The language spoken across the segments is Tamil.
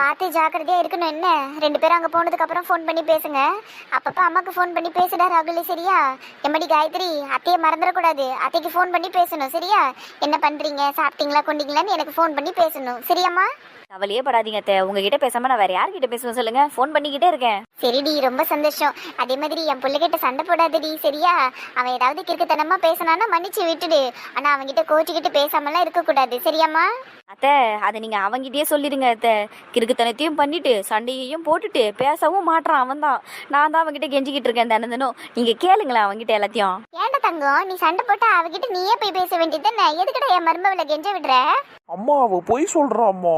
பார்த்து ஜாக்கிரதையா இருக்கணும் என்ன? ரெண்டு பேரும் அங்க போனதுக்கு அப்புறம் ஃபோன் பண்ணி பேசுங்க. அப்பப்ப அம்மாக்கு ஃபோன் பண்ணி பேசுடா ராகுல் சரியா? எம்மடி காயத்ரி அத்தையை மறந்துடக்கூடாது. அத்தைக்கு ஃபோன் பண்ணி பேசணும் சரியா? என்ன பண்றீங்க? சாப்பிட்டீங்களா கொண்டீங்களான்னு எனக்கு ஃபோன் பண்ணி பேசணும். சரியாம்மா? கவலையே படாதீங்க அத்தை. உங்ககிட்ட பேசாம நான் வேற யார்கிட்ட பேசுவேன் சொல்லுங்க? ஃபோன் பண்ணிக்கிட்டே இருக்கேன். சரிடி ரொம்ப சந்தோஷம். அதே மாதிரி என் பிள்ளைகிட்ட சண்டை போடாதடி சரியா? அவன் ஏதாவது கிறுக்குத்தனமா பேசினானா மன்னிச்சு விட்டுடு. ஆனா அவன்கிட்ட கோச்சிக்கிட்டு பேசாமலாம் இருக்கக்கூடாது. சரியாம்மா? அத்தை அதை நீங்க அவங்கிட்டயே சொல்லிடுங்க அத்தை. கிறுக்குத்தனத்தையும் பண்ணிட்டு சண்டையையும் போட்டுட்டு பேசவும் மாட்றான் அவன் தான் நான் தான் அவன்கிட்ட கெஞ்சிக்கிட்டு இருக்கேன் தினம் தினம். நீங்க கேளுங்களேன் அவன்கிட்ட எல்லாத்தையும். ஏன்டா தங்கம்? நீ சண்டை போட்டா அவகிட்ட நீயே போய் பேச வேண்டியதுதானே எதுக்குடா என் மருமகளை கெஞ்ச விடுற? அம்மா அவ பொய் சொல்றா அம்மா.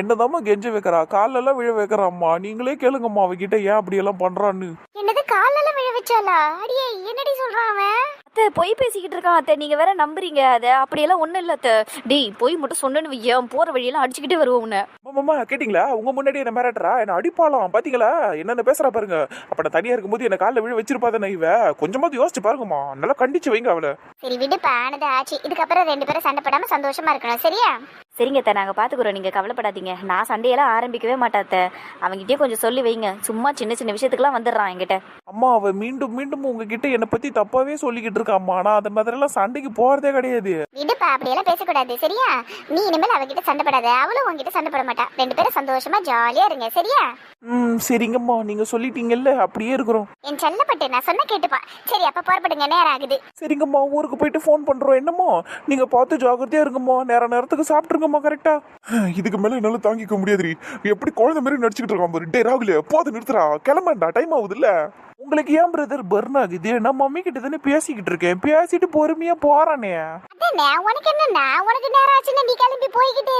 என்னதாம்மா கெஞ்ச வைக்கிறா? காலெல்லாம் விழ வைக்கிறா அம்மா. நீங்களே கேளுங்கம்மா அவகிட்ட ஏன் அப்படி எல்லாம் பண்றான்னு. என்னது காலெல்லாம் விழ வச்சாளா? அடியே என்னடி சொல்றான் அவன்? அத்தை பொய் பேசிக்கிட்டு இருக்கான் அத்தை. நீங்க வேற நம்புறீங்க அதை. அப்படியெல்லாம் ஒண்ணும் இல்ல அத்தை. டேய் பொய் மட்டும் சொன்னேன்னு வையன் போற வழியெல்லாம் அடிச்சுக்கிட்டே வருவோம் உன்னை. அம்மா கேட்டிங்களா? உங்க முன்னாடி என்ன மிரட்டுறா? என்ன அடிப்பாளாம்? பாத்தீங்களா? என்னென்ன பேசுறா பாருங்க. அப்ப நான் தனியா இருக்கும்போது என்ன காலில் விழ வச்சிருப்பா தானே இவ? கொஞ்சமாவது யோசிச்சு பாருங்கம்மா. நல்லா கண்டிச்சு வைங்க அவளை. சரி விடுப்பா. ஆனது ஆச்சு. இதுக்கப்புறம் ரெண்டு பேரும் சண்டை போடாம சந்தோஷமா இருக்கணும். சரியா? சரிங்க அத்தை நாங்க பாத்துக்கிறோம். நீங்க கவலைப்படாதீங்க. நான் சண்டையெல்லாம் ஆரம்பிக்கவே மாட்டேன் அத்தை. அவங்கிட்டயே கொஞ்சம் சொல்லி வைங்க. சும்மா சின்ன சின்ன விஷயத்துக்குலாம் வந்துடுறான் என்கிட்ட. அம்மா அவ மீண்டும் மீண்டும் உங்ககிட்ட என்னை பத்தி தப்பாவே சொல்லிக்கிட்டு இருக்கா அம்மா. நான் அந்த மாதிரி எல்லாம் சண்டைக்கு போறதே கிடையாது. விடுப்பா அப்படியெல்லாம் பேசக்கூடாது சரியா? நீ இனிமேல் அவகிட்ட சண்டை போடாத. அவளும் உன்கிட்ட சண்டை போட மாட்டா. ரெண்டு பேரும் சந்தோஷமா ஜாலியா இருங்க சரியா? ம் சரிங்கம்மா. நீங்க சொல்லிட்டீங்கல்ல அப்படியே இருக்கிறோம். என் செல்லப்பட்டு நான் சொன்ன கேட்டுப்பா. சரி அப்ப புறப்படுங்க நேரம் ஆகுது. சரிங்கம்மா ஊருக்கு போயிட்டு ஃபோன் பண்றோம். என்னம்மா? நீங்க பார்த்து ஜாக்கிரதையா இருங்கம்மா. நேர நேரத்துக்கு சாப்பிட்டுருங்கம்மா கரெக்டா இதுக்கு மேல என்னால தாங்கிக்க முடியாதுரி எப்படி குழந்தை மாதிரி நடிச்சுக்கிட்டு இருக்கான் பாரு. டே ராகுல போது நிறுத்துறா கிளம்பண்டா டைம் ஆகுதுல்ல? உங்களுக்கு ஏன் பிரதர் பர்ன் ஆகுது? நான் மம்மி கிட்ட தானே பேசிக்கிட்டு இருக்கேன். பேசிட்டு பொறுமையா போறானே. உனக்கு என்னண்ணா உனக்கு நேரம் ஆச்சுன்னா நீ கிளம்பி போய்கிட்டே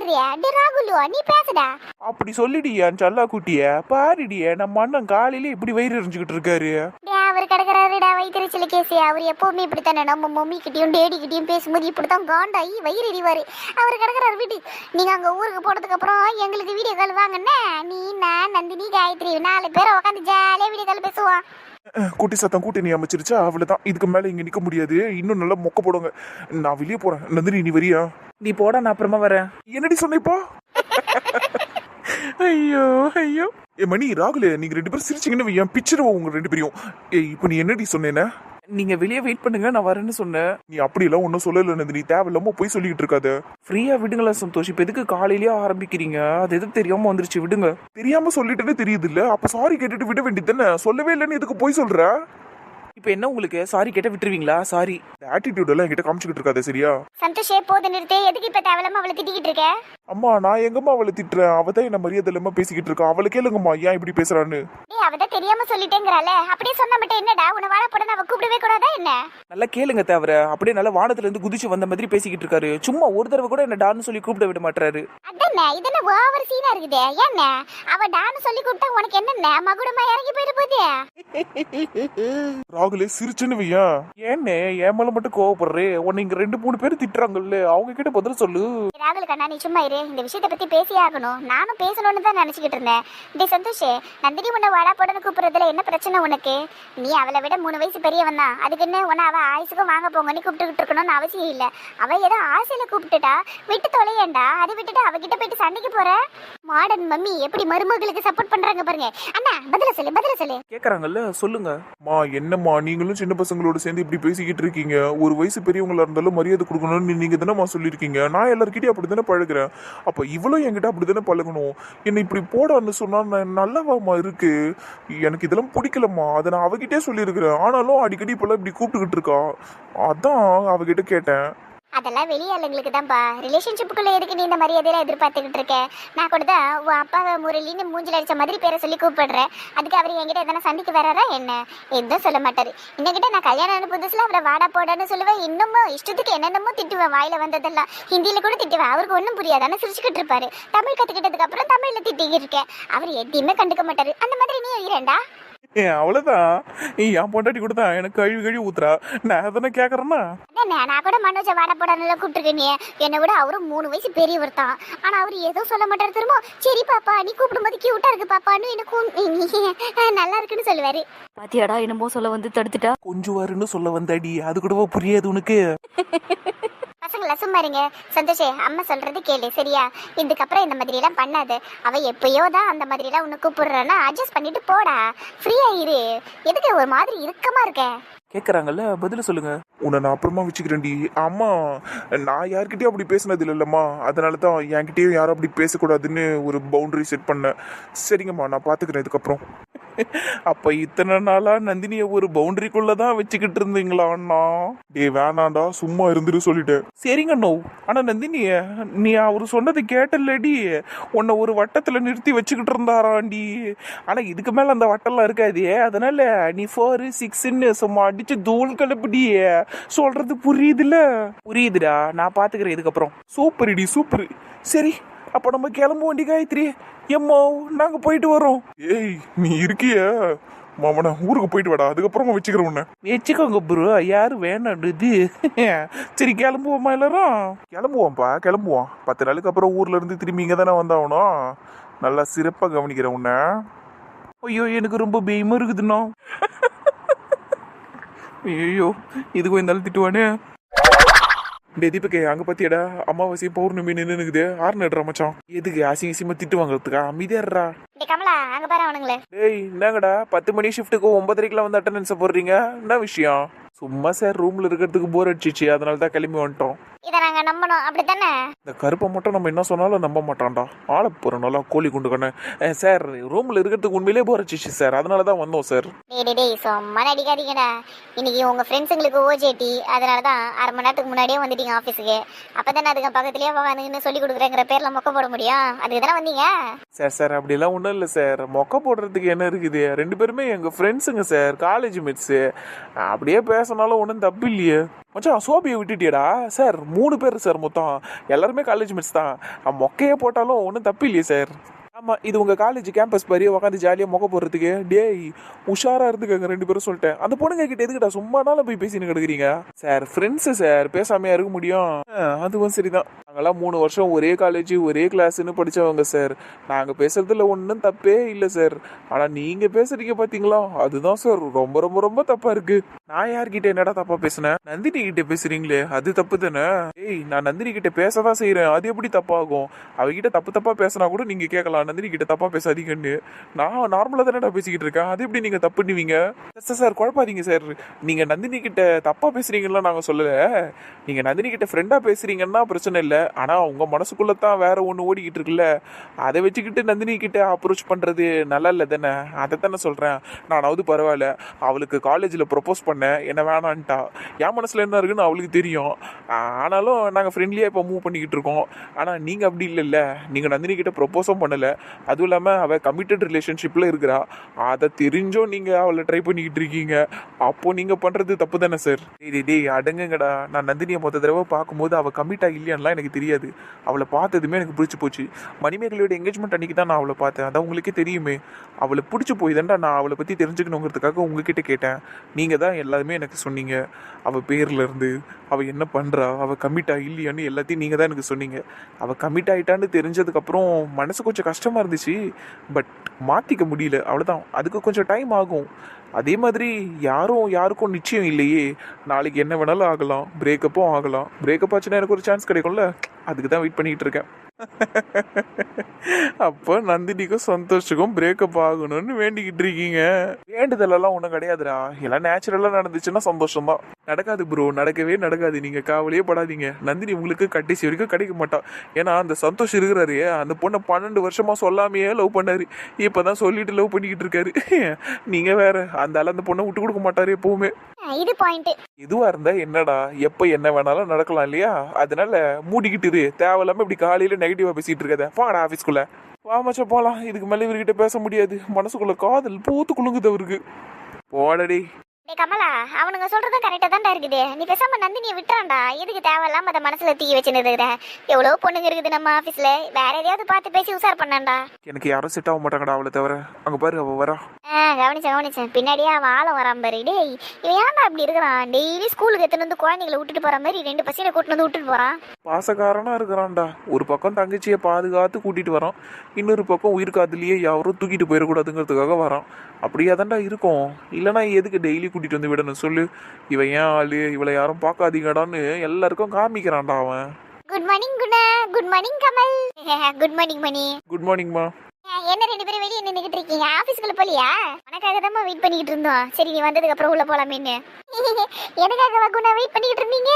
ராகுலு நீ பேசுடா. அப்படி சொல்லிடியா சல்லா குட்டிய. பாருடிய நம்ம அண்ணன் காலையில இப்படி வயிறு எரிஞ்சுக்கிட்டு இருக்காரு. அவர் கிடக்குறாருடா வயிற்றுச்சல கேசி அவர் எப்பவுமே இப்படித்தானே. நம்ம மம்மி கிட்டயும் டேடி கிட்டயும் பேசும்போது இப்படித்தான் காண்டாயி வயிறு எறிவாரு அவர் கிடக்குறாரு வீட்டு. நீங்க அங்க ஊருக்கு போனதுக்கு அப்புறம் எங்களுக்கு வீடியோ கால் வாங்கண்ணே. நீ நான் நந்தினி காயத்ரி நாலு பேரை உட்காந்து ஜாலியா வீடியோ கால் பேசுவோம். குட்டி சத்தம் கூட்டி நீ அமைச்சிருச்சா? அவ்வளவுதான். இதுக்கு மேல இங்க நிக்க முடியாது. இன்னும் நல்லா மொக்க போடுங்க. நான் வெளியே போறேன். நந்தினி நீ வரியா? நீ போடா நான் அப்புறமா வரேன். என்னடி சொன்ன இப்போ ஐயோ ஐயோ. ஏ மணி ராகுல நீங்க ரெண்டு பேரும் சிரிச்சீங்கன்னு என் பிச்சிருவோம் உங்க ரெண்டு பேரையும். ஏய் இப்போ நீ என்னடி சொன்னேன நீங்க வெளியே வெயிட் பண்ணுங்க நான் வரேன்னு சொன்னேன். நீ அப்படி எல்லாம் ஒன்னும் சொல்லல நந்தினி. தேவையில்லாம போய் சொல்லிக்கிட்டு இருக்காத. ஃப்ரீயா விடுங்களா சந்தோஷ்? இப்போ எதுக்கு காலையிலேயே ஆரம்பிக்கிறீங்க? அது எதுக்கு தெரியாம வந்துருச்சு விடுங்க. தெரியாம சொல்லிட்டேன்னு தெரியுது இல்ல அப்ப சாரி கேட்டுட்டு விட வேண்டியது சொல்லவே இல்லைன்னு எதுக்கு போய் சொல்ற? இப்போ என்ன உங்களுக்கு? சாரி கேட்ட விட்டுருவீங்களா? சாரி ஆட்டிடியூட் எல்லாம் என்கிட்ட காமிச்சுக்கிட்டு இருக்காத சரியா? சந்தோஷே போது நிறுத்து. எதுக்கு இப்ப தேவையில்லாம அவளை திட்டிக்கிட்டு இருக்க? அம்மா நான் எங்கம்மா அவளை திட்டுறேன்? அவ தான் என்ன மரியாதை இல்லாம பேசிக்கிட்டு இருக்கா? அவளை கேளுங்கம்மா ஏன் இப்படி பேசுறான்னு. டேய் அவதான் தெரியாம சொல்லிட்டேங்கிறாளே. அப்படியே சொன்ன மட்டும் என்னடா? உன்னை வாழ போட அவ கூப்பிடவே கூடாதா என்ன? நல்லா கேளுங்க தவிர. அப்படியே நல்லா வானத்துல இருந்து குதிச்சு வந்த மாதிரி பேசிக்கிட்டு இருக்காரு. சும்மா ஒரு தடவை கூட என்ன டான்னு சொல்லி கூப்பிட விட மாட்டாரு அதானே? இதென்ன ஓவர் சீனா இருக்குதே? ஏன்ன அவ டான்னு சொல்லி கூப்பிட்டா உனக்கு என்னென்ன? மகுடமா இறங்கி போயிட்டு போகுது. ராகுலே சிரிச்சுன்னு வையன் ஏன்னே என் மேல மட்டும் கோவப்படுறே? உன்னை இங்க ரெண்டு மூணு பேர் திட்டுறாங்கல்ல அவங்க கிட்ட பதில் சொல்லு. ராகுல் கண்ணா நீ சும்மா இரு. இந்த விஷயத்தை பத்தி பேசியே ஆகணும். நானும் பேசணும்னு தான் நினைச்சுக்கிட்டு இருந்தேன். டே சந்தோஷ் நந்தினி உன்னை வாடா போடன்னு கூப்பிடுறதுல என்ன பிரச்சனை உனக்கு? நீ அவளை விட மூணு வயசு பெரியவன் தான். அதுக்கு என்ன உன்னை அவ ஆயுசுக்கும் வாங்க போங்கன்னு கூப்பிட்டுக்கிட்டு இருக்கணும்னு அவசியம் இல்ல. அவ ஏதோ ஆசையில கூப்பிட்டுட்டா. விட்டு தொலையேண்டா. அதை விட்டுட்டு அவகிட்ட போயிட்டு சண்டைக்கு போற? மாடர்ன் மம்மி எப்படி மருமகளுக்கு சப்போர்ட் பண்றாங்க பாருங்க. அண்ணா பதில சொல்லு பதில சொல்லு. கேக்குறாங்கல்ல சொல்லுங்க. மா என்னம்மா நீங்களும் சின்ன பசங்களோட சேர்ந்து இப்படி பேசிக்கிட்டு இருக்கீங்க. ஒரு வயசு பெரியவங்களா இருந்தாலும் மரியாதை கொடுக்கணும்னு நீங்க தானேம்மா சொல்லியிருக்கீங்க. நான் எல்லார்கிட்டயும் அப்படி தானே பழகுறேன். அப்போ இவ்வளோ என்கிட்ட அப்படி தானே பழகணும். என்னை இப்படி போடான்னு சொன்னா நான் நல்லவாமா இருக்கு. எனக்கு இதெல்லாம் பிடிக்கலம்மா. அதை நான் அவகிட்டே சொல்லியிருக்கிறேன். ஆனாலும் அடிக்கடி இப்பெல்லாம் இப்படி கூப்பிட்டுக்கிட்டு இருக்கா. அதான் அவகிட்ட கேட்டேன். அதெல்லாம் வெளியாளுங்களுக்கு தான்ப்பா ரிலேஷன்ஷிப்புக்குள்ளே எதுக்கு நீ இந்த மரியாதையெல்லாம் எதிர்பார்த்துக்கிட்டு இருக்க? நான் கூட தான் உன் அப்பாவை முரளின்னு மூஞ்சில அடித்த மாதிரி பேரை சொல்லி கூப்பிடுறேன். அதுக்கு அவர் என்கிட்ட எதனா சந்திக்க வராரா என்ன? எதுவும் சொல்ல மாட்டார். என்கிட்ட நான் கல்யாணம் ஆன புதுசுல அவரை வாடா போடான்னு சொல்லுவேன். இன்னமும் இஷ்டத்துக்கு என்னென்னமோ திட்டுவேன். வாயில் வந்ததெல்லாம் ஹிந்தியில் கூட திட்டுவேன். அவருக்கு ஒன்றும் புரியாதானே சிரிச்சுக்கிட்டு இருப்பாரு. தமிழ் கற்றுக்கிட்டதுக்கப்புறம் அப்புறம் தமிழ்ல திட்டிக்கிட்டு இருக்கேன். அவர் எதையுமே கண்டுக்க மாட்டார். அந்த மாதிரி நீ இரண்டா அவ்வளவுதான். என் பொண்டாட்டி கூட தான் எனக்கு கழுவி கழுவி ஊத்துறா. நான் அதனை கேக்குறேன்னா? நான் கூட மனோஜை வாட போடான்னு கூப்பிட்டுருக்கேன் நீ. என்னை விட அவரும் மூணு வயசு பெரியவர் தான். ஆனா அவர் ஏதோ சொல்ல மாட்டாரு திரும்ப சரி பாப்பா நீ கூப்பிடும்போது கியூட்டா இருக்கு பாப்பான்னு எனக்கு நல்லா இருக்குன்னு சொல்லுவாரு. பாத்தியாடா என்னமோ சொல்ல வந்து தடுத்துட்டா? கொஞ்சுவாருன்னு சொல்ல வந்தாடி. அது கூடவா புரியாது உனக்கு. பசங்கள? சும்மா இருங்க. சந்தோஷே அம்மா சொல்றது கேளு சரியா? இதுக்கப்புறம் இந்த மாதிரி எல்லாம் பண்ணாத. அவ எப்பயோ தான் அந்த மாதிரி எல்லாம் உன்னை கூப்பிடுறான்னா அட்ஜஸ்ட் பண்ணிட்டு போடா. ஃப்ரீயா இரு. எதுக்கு ஒரு மாதிரி இறுக்கமா இருக்க? கேட்குறாங்கல்ல பதில் சொல்லுங்க. உன்னை நான் அப்புறமா வச்சுக்கிறேன்டி. அம்மா நான் யார்கிட்டயும் அப்படி பேசினது இல்லைல்லம்மா. அதனால தான் என்கிட்டயும் யாரும் அப்படி பேசக்கூடாதுன்னு ஒரு பவுண்டரி செட் பண்ணேன் சரிங்கம்மா நான் பார்த்துக்கிறேன் இதுக்கப்புறம். அப்போ இத்தனை நாளாக நந்தினியை ஒரு பவுண்டரிக்குள்ளே தான் வச்சுக்கிட்டு இருந்தீங்களா அண்ணா? டே வேணாண்டா சும்மா இருந்துட்டு சொல்லிட்டேன் சரிங்க நோ ஆனால் நந்தினிய நீ அவர் சொன்னது கேட்டல்லடி உன்னை ஒரு வட்டத்தில் நிறுத்தி வச்சுக்கிட்டு இருந்தாராண்டி. ஆனால் இதுக்கு மேலே அந்த வட்டம்லாம் இருக்காதே. அதனால நீ ஃபோர் சிக்ஸ்ன்னு சும்மா அடித்து தூள் கலப்பிடியே சொல்றது புரியுதுல புரியுதுடா நான் பாத்துக்கிறேன் இதுக்கப்புறம். சூப்பர் இடி சூப்பர். சரி அப்ப நம்ம கிளம்ப வேண்டி காயத்ரி. எம்மோ நாங்க போயிட்டு வரோம். ஏய் நீ இருக்கிய? மாமனா ஊருக்கு போயிட்டு வாடா அதுக்கப்புறமா வச்சுக்கிறேன் உன்னை. வச்சுக்கோங்க ப்ரோ யாரு வேணாடுது சரி கிளம்புவோமா எல்லாரும்? கிளம்புவோம்ப்பா கிளம்புவோம். பத்து நாளுக்கு அப்புறம் ஊர்ல இருந்து திரும்பி இங்கே தானே வந்தாகணும். நல்லா சிறப்பாக கவனிக்கிறேன் உன்னை. ஐயோ எனக்கு ரொம்ப பயமா இருக்குதுண்ணா. ஐயோ இது கொஞ்சம் திட்டுவானே. டே தீபக்கே அங்கே பார்த்தியாடா அமாவாசை பௌர்ணமி நின்று இருக்குது ஆறு நடுறா மச்சான்? எதுக்கு அசிங்க அசிங்கமா திட்டு வாங்குறதுக்கா? அமைதியாடுறா கமலா அங்க பாரு அவனுங்களே. டேய் என்னங்கடா பத்து மணி ஷிஃப்ட்டுக்கு ஒன்பதரைக்கெல்லாம் வந்து அட்டண்டன்ஸ் போடுறீங்க. என்ன விஷயம்? சும்மா சார் ரூம்ல இருக்கிறதுக்கு போர் அடிச்சிச்சு. அதனால தான் கிளம்பி வந்துட்டோம். இதை நாங்க நம்பணும். அப்படித்தானே? இந்த கருப்பை மட்டும் நம்ம என்ன சொன்னாலும் நம்ப மாட்டான்டா. ஆளை போகிற நல்லா கோழி குண்டு கண்ணு. சார் ரூம்ல இருக்கிறதுக்கு உண்மையிலே போர் அடிச்சிச்சு சார். அதனால தான் வந்தோம் சார். டேய் டேய் டேய் சும்மா நடிக்காதீங்கடா. இன்னைக்கு உங்க ஃப்ரெண்ட்ஸுங்களுக்கு ஓஜேடி. அதனால தான் அரை மணி நேரத்துக்கு முன்னாடியே வந்துட்டீங்க ஆஃபீஸுக்கு அப்பதானே அதுங்க பக்கத்துலயே உட்காந்துன்னு சொல்லி கொடுக்குறேங்கிற பேர்ல மொக்க போட முடியும்? அதுக்கு தானே வந்தீங்க? சார் சார் அப்படிலாம் ஒன்றும் இல்லை சார். மொக்க போடுறதுக்கு என்ன இருக்குது? ரெண்டு பேருமே எங்கள் ஃப்ரெண்ட்ஸுங்க சார். காலேஜ் மேட்ஸு அப்படியே சொன்னாலும் ஒன்றும் தப்பு இல்லையே. மச்சான் சோபியை விட்டுட்டியடா. சார் மூணு பேர் சார் மொத்தம். எல்லாருமே காலேஜ் மிஸ் தான். மொக்கையே போட்டாலும் ஒன்றும் தப்பு இல்லையே சார். ஆமாம் இது உங்கள் காலேஜ் கேம்பஸ் பாரு உட்காந்து ஜாலியாக முகம் போடுறதுக்கு. டேய் உஷாராக இருந்துக்கங்க ரெண்டு பேரும் சொல்லிட்டேன் அந்த பொண்ணுங்க கிட்ட எதுக்கிட்ட சும்மா நாளும் போய் பேசின்னு கிடக்குறீங்க? சார் ஃப்ரெண்ட்ஸு சார் பேசாமையா இருக்க முடியும். அதுவும் சரிதான். நாங்களாம் மூணு வருஷம் ஒரே காலேஜ் ஒரே கிளாஸ்ன்னு படித்தவங்க சார். நாங்கள் பேசுறதுல ஒன்றும் தப்பே இல்லை சார். ஆனால் நீங்கள் பேசுறீங்க பார்த்தீங்களா அதுதான் சார் ரொம்ப ரொம்ப ரொம்ப தப்பாக இருக்கு. நான் யார்கிட்ட என்னடா தப்பாக பேசினேன்? நந்தினி கிட்ட பேசுறீங்களே அது தப்பு தானே? ஏய் நான் நந்தினி கிட்ட பேசதான் செய்கிறேன் அது எப்படி தப்பாகும்? அவகிட்ட தப்பு தப்பாக பேசினா கூட நீங்கள் கேட்கலாம் நந்தினி கிட்ட தப்பா பேசாதீங்கன்னு நான் நார்மலா தானடா பேசிக்கிட்டு இருக்கேன். அது எப்படி நீங்க தப்புன்னுவீங்க சார் சார் குழப்பாதீங்க சார். நீங்க நந்தினி கிட்ட தப்பா பேசுறீங்கன்னு நாங்க சொல்லல. நீங்க நந்தினி கிட்ட ஃப்ரெண்டா பேசுறீங்கன்னா பிரச்சனை இல்லை. ஆனா உங்க மனசுக்குள்ள தான் வேற ஒண்ணு ஓடிக்கிட்டு இருக்குல்ல. அதை வச்சுக்கிட்டு நந்தினி கிட்ட அப்ரோச் பண்றது நல்லா இல்லை தானே? அதை தானே சொல்றேன். நானாவது பரவாயில்ல. அவளுக்கு காலேஜில் ப்ரொப்போஸ் பண்ணேன் என்ன வேணான்ட்டா. என் மனசில் என்ன இருக்குன்னு அவளுக்கு தெரியும். ஆனாலும் நாங்கள் ஃப்ரெண்ட்லியாக இப்போ மூவ் பண்ணிக்கிட்டு இருக்கோம். ஆனால் நீங்கள் அப்படி இல்லைல்ல. நீங்கள் நந்தினி கிட்ட ப்ரொப்போஸும் பண்ணலை. அதுவும் இல்லாமல் அவள் கமிட்டட் ரிலேஷன்ஷிப்பில் இருக்கிறா. அதை தெரிஞ்சும் நீங்கள் அவளை ட்ரை பண்ணிக்கிட்டு இருக்கீங்க. அப்போது நீங்கள் பண்ணுறது தப்பு தானே சார் டேய் டேய், அடங்குங்கடா. நான் நந்தினியை மொத்த தடவை பார்க்கும்போது அவள் கமிட்டா இல்லையான்லாம் எனக்கு தெரியாது. அவளை பார்த்ததுமே எனக்கு பிடிச்சி போச்சு. மணிமேகலையோட எங்கேஜ்மெண்ட் அன்றைக்கி தான் நான் அவளை பார்த்தேன். அதான் உங்களுக்கே தெரியுமே. அவளை பிடிச்சி போய் தான்டா நான் அவளை பற்றி தெரிஞ்சுக்கணுங்கிறதுக்காக உங்ககிட்ட கேட்டேன். நீங்கள் தான் எல்லாருமே எனக்கு சொன்னீங்க. அவள் பேர்லேருந்து அவள் என்ன பண்ணுறா அவள் கமிட் இல்லையான்னு எல்லாத்தையும் நீங்கள் தான் எனக்கு சொன்னீங்க. அவள் கமிட் ஆகிட்டான்னு தெரிஞ்சதுக்கப்புறம் மனசு கொஞ்சம் கஷ்டம் கஷ்டமாக இருந்துச்சு பட் மாற்றிக்க முடியல. அவ்வளோதான் அதுக்கு கொஞ்சம் டைம் ஆகும். அதே மாதிரி யாரும் யாருக்கும் நிச்சயம் இல்லையே. நாளைக்கு என்ன வேணாலும் ஆகலாம். பிரேக்கப்பும் ஆகலாம். பிரேக்கப் ஆச்சுன்னா எனக்கு ஒரு சான்ஸ் கிடைக்கும்ல. அதுக்கு தான் வெயிட் பண்ணிக்கிட்டு இருக்கேன். அப்போ நந்தினிக்கும் சந்தோஷுக்கும் பிரேக்கப் ஆகணும்னு வேண்டிக்கிட்டு இருக்கீங்க. வேண்டுதலெல்லாம் ஒன்றும் கிடையாதுடா. எல்லாம் நேச்சுரலாக நடந்துச்சுன்னா சந்தோஷம் தான் நடக்காது ப்ரோ நடக்கவே நடக்காது. நீங்கள் காவலையே படாதீங்க. நந்தினி உங்களுக்கு கடைசி வரைக்கும் கிடைக்க மாட்டா. ஏன்னா அந்த சந்தோஷ் இருக்கிறாரு. அந்த பொண்ணை பன்னெண்டு வருஷமா சொல்லாமையே லவ் பண்ணாரு. இப்பதான் சொல்லிட்டு லவ் பண்ணிக்கிட்டு இருக்காரு. நீங்க வேற அந்த ஆள் அந்த பொண்ணை விட்டு கொடுக்க மாட்டாரு எப்பவுமே. இது பாயிண்ட் எதுவா இருந்தா என்னடா? எப்ப என்ன வேணாலும் நடக்கலாம் இல்லையா? அதனால மூடிக்கிட்டு தேவையில்லாம இப்படி காலையில நெகட்டிவாக பேசிகிட்டு இருக்காத போங்கடா ஆஃபீஸ்க்குள்ளே வா போகலாம் இதுக்கு மேலே இவர்கிட்ட பேச முடியாது. மனசுக்குள்ள காதல் பூத்து குலுங்குது அவருக்கு. போடடி டேய் கமலா அவனுங்க சொல்றதும் கரெக்டா தான்டா இருக்குது. நீ பேசாம நந்தினியை விட்டுறான்டா. எதுக்கு தேவையில்லாம அதை மனசுல தூக்கி வச்சுன்னு இருக்கிற? எவ்வளவு பொண்ணுங்க இருக்குது நம்ம ஆபீஸ்ல வேற எதையாவது பார்த்து பேசி உசார் பண்ணான்டா. எனக்கு யாரும் செட் ஆக மாட்டாங்கடா அவளை தவிர. அங்க பாரு அவ வரா. கவனிச்சேன் கவனிச்சேன். பின்னாடியே அவன் ஆள வரான் பாரு. டேய் இவன் ஏன்டா அப்படி இருக்கிறான்? டெய்லி ஸ்கூலுக்கு எடுத்துன்னு வந்து குழந்தைங்களை விட்டுட்டு போற மாதிரி ரெண்டு பசங்களை கூட்டிட்டு வந்து விட்டுட்டு போறான். பாசக்காரனா இருக்கிறான்டா. ஒரு பக்கம் தங்கச்சியை பாதுகாத்து கூட்டிட்டு வரான். இன்னொரு பக்கம் உயிர் காதலியே யாரும் தூக்கிட்டு போயிடக்கூடாதுங்கிறதுக்காக வரான். அப்படியே தான்டா இருக்கும். இல்லைன்னா எதுக்கு டெய்லி கூட்டிட்டு வந்து விடணும். சொல்லு இவன் ஏன் ஆளு? இவளை யாரும் பார்க்காதீங்கடான்னு எல்லாருக்கும் காமிக்கிறான்டா அவன். Good morning Guna good morning Kamal good morning Mani good மார்னிங்மா என்ன ரெண்டு பேரும் வெளியே நின்றுகிட்டு இருக்கீங்க? ஆபீஸ்க்குள்ள போலியா? உனக்காக தான் வெயிட் பண்ணிட்டு இருந்தோம். சரி நீ வந்ததுக்கு அப்புறம் உள்ள போலாமேன்னு. எனக்காக குணா வெயிட் பண்ணிட்டு இருந்தீங்க?